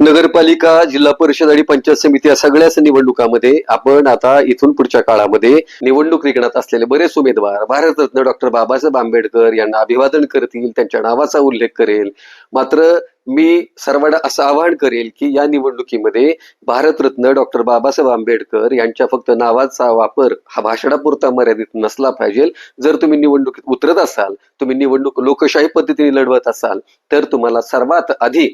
नगरपालिका जिल्हा परिषद आणि पंचायत समिती या सगळ्याच निवडणुकामध्ये आपण आता इथून पुढच्या काळामध्ये निवडणूक रिंगणात असलेले बरेच उमेदवार भारतरत्न डॉक्टर बाबासाहेब आंबेडकर यांना अभिवादन करतील त्यांच्या नावाचा उल्लेख करेल. मात्र मी सर्वांना असं आवाहन करेल की या निवडणुकीमध्ये भारतरत्न डॉक्टर बाबासाहेब आंबेडकर यांच्या फक्त नावाचा वापर हा भाषणापुरता मर्यादित नसला पाहिजे. जर तुम्ही निवडणुकीत उतरत असाल तुम्ही निवडणूक लोकशाही पद्धतीने लढवत असाल तर तुम्हाला सर्वात आधी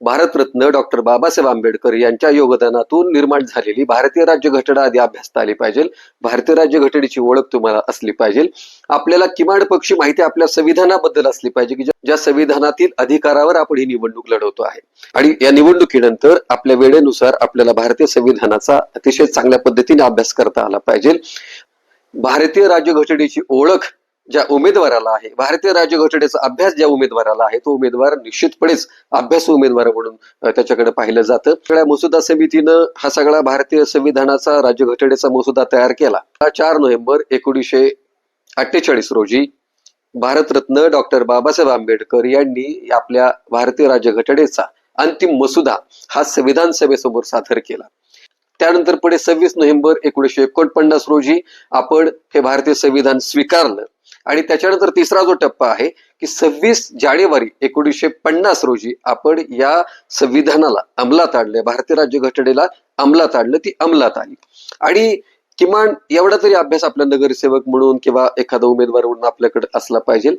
भारतरत्न डॉक्टर बाबासाहेब आंबेडकर यांच्या योगदानातून निर्माण झालेली भारतीय राज्यघटना आधी अभ्यासता आली पाहिजे. भारतीय राज्यघटनेची ओळख तुम्हाला असली पाहिजे. आपल्याला किमान पक्षी माहिती आपल्या संविधानाबद्दल असली पाहिजे की ज्या- संविधानातील अधिकारावर आपण ही निवडणूक लढवतो आहे. आणि या निवडणुकीनंतर आपल्या वेळेनुसार आपल्याला भारतीय संविधानाचा अतिशय चांगल्या पद्धतीने अभ्यास करता आला पाहिजे. भारतीय राज्यघटनेची ओळख ज्या उमेदवाराला आहे भारतीय राज्यघटनेचा अभ्यास ज्या उमेदवाराला आहे तो उमेदवार निश्चितपणेच अभ्यास उमेदवार म्हणून त्याच्याकडे पाहिलं जातं. सगळ्या मसुदा समितीनं हा सगळा भारतीय संविधानाचा राज्यघटनेचा मसुदा तयार केला. हा चार नोव्हेंबर एकोणीसशे अठ्ठेचाळीस रोजी भारतरत्न डॉक्टर बाबासाहेब आंबेडकर यांनी आपल्या भारतीय राज्यघटनेचा अंतिम मसुदा हा संविधान सभेसमोर सादर केला. त्यानंतर पुढे सव्वीस नोव्हेंबर एकोणीसशे एकोणपन्नास रोजी आपण हे भारतीय संविधान स्वीकारलं. आणि त्याच्यानंतर तिसरा जो टप्पा आहे की सव्वीस जानेवारी एकोणीसशे पन्नास रोजी आपण या संविधानाला अंमलात आणलं भारतीय राज्यघटनेला अंमलात आणलं ती अंमलात आली. आणि किमान एवढा तरी अभ्यास आपल्या नगरसेवक म्हणून किंवा एखादा उमेदवार म्हणून आपल्याकडे असला पाहिजे.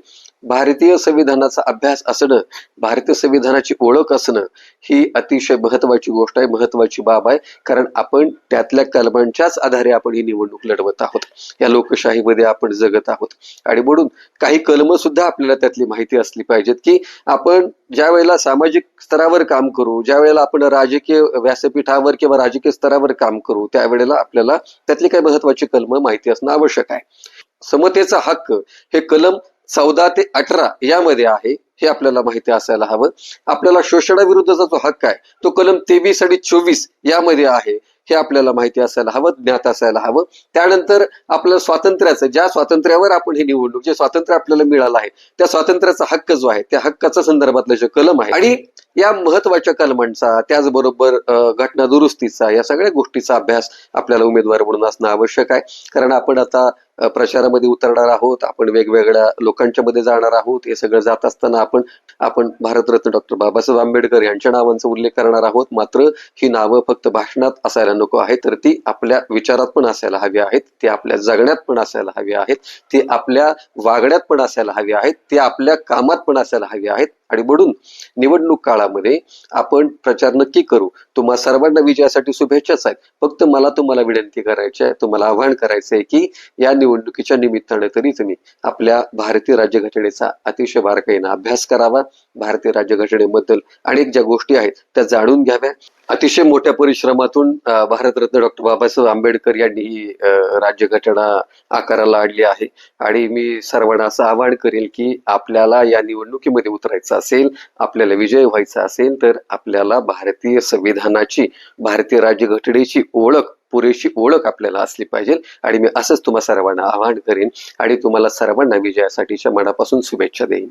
भारतीय संविधानाचा अभ्यास असणं भारतीय संविधानाची ओळख असणं ही अतिशय महत्वाची गोष्ट आहे महत्वाची बाब आहे. कारण आपण त्यातल्या कलमांच्याच आधारे आपण ही निवडणूक लढवत आहोत. या लोकशाहीमध्ये आपण जगत आहोत. आणि म्हणून काही कलम सुद्धा आपल्याला त्यातली माहिती असली पाहिजेत की आपण ज्या वेळेला सामाजिक स्तरावर काम करू ज्या वेळेला आपण राजकीय व्यासपीठावर किंवा राजकीय स्तरावर काम करू त्यावेळेला आपल्याला त्यातली काही महत्वाची कलम माहिती असणं आवश्यक आहे. समतेचा हक्क हे कलम चौदा ते अठरा यामध्ये आहे हे आपल्याला माहिती असायला हवं. आपल्याला शोषणाविरुद्धचा जो हक्क आहे तो कलम तेवीस आणि चोवीस यामध्ये आहे. हे आपल्याला माहिती असायला हवं ज्ञात असायला हवं. त्यानंतर आपलं स्वातंत्र्याचं ज्या स्वातंत्र्यावर आपण ही निवडणूक जे स्वातंत्र्य आपल्याला मिळालं आहे त्या स्वातंत्र्याचा हक्क जो आहे त्या हक्काचा संदर्भातलं जे कलम आहे आणि या महत्त्वाच्या कलमांचा त्याचबरोबर घटना दुरुस्तीचा या सगळ्या गोष्टीचा अभ्यास आपल्याला उमेदवार म्हणून असणं आवश्यक आहे. कारण आपण आता प्रचारामध्ये उतरणार आहोत. आपण वेगवेगळ्या लोकांच्या मध्ये जाणार आहोत. हे सगळं जात असताना आपण आपण भारतरत्न डॉक्टर बाबासाहेब आंबेडकर यांच्या नावांचा उल्लेख करणार आहोत. मात्र ही नावं फक्त भाषणात असायला नको आहे तर ती आपल्या विचारात पण असायला हवी आहेत ती आपल्या जगण्यात पण असायला हवी आहेत ती आपल्या वागण्यात पण असायला हवी आहेत ती आपल्या कामात पण असायला हवी आहेत. आणि म्हणून निवडणूक काळामध्ये आपण प्रचार नक्की करू. तुम्हा सर्वांना विजयासाठी शुभेच्छाच आहेत फक्त मला तुम्हाला विनंती करायची आहे तुम्हाला आवाहन करायचं आहे की या निवडणुकीच्या निमित्ताने तरी तुम्ही आपल्या भारतीय राज्यघटनेचा अतिशय बारकाईनं अभ्यास करावा. भारतीय राज्यघटनेबद्दल अनेक ज्या गोष्टी आहेत त्या जाणून घ्याव्या. अतिशय मोठ्या परिश्रमातून भारतरत्न डॉक्टर बाबासाहेब आंबेडकर यांनी ही राज्यघटना आकाराला आणली आहे. आणि मी सर्वांना असं आवाहन करेल की आपल्याला या निवडणुकीमध्ये उतरायचं असेल आपल्याला विजय व्हायचा असेल तर आपल्याला भारतीय संविधानाची भारतीय राज्यघटनेची ओळख पुरेशी ओळख आपल्याला असली पाहिजे. आणि मी असंच तुम्हा सर्वांना आवाहन करेन आणि तुम्हाला सर्वांना विजयासाठीच्या मनापासून शुभेच्छा देईन.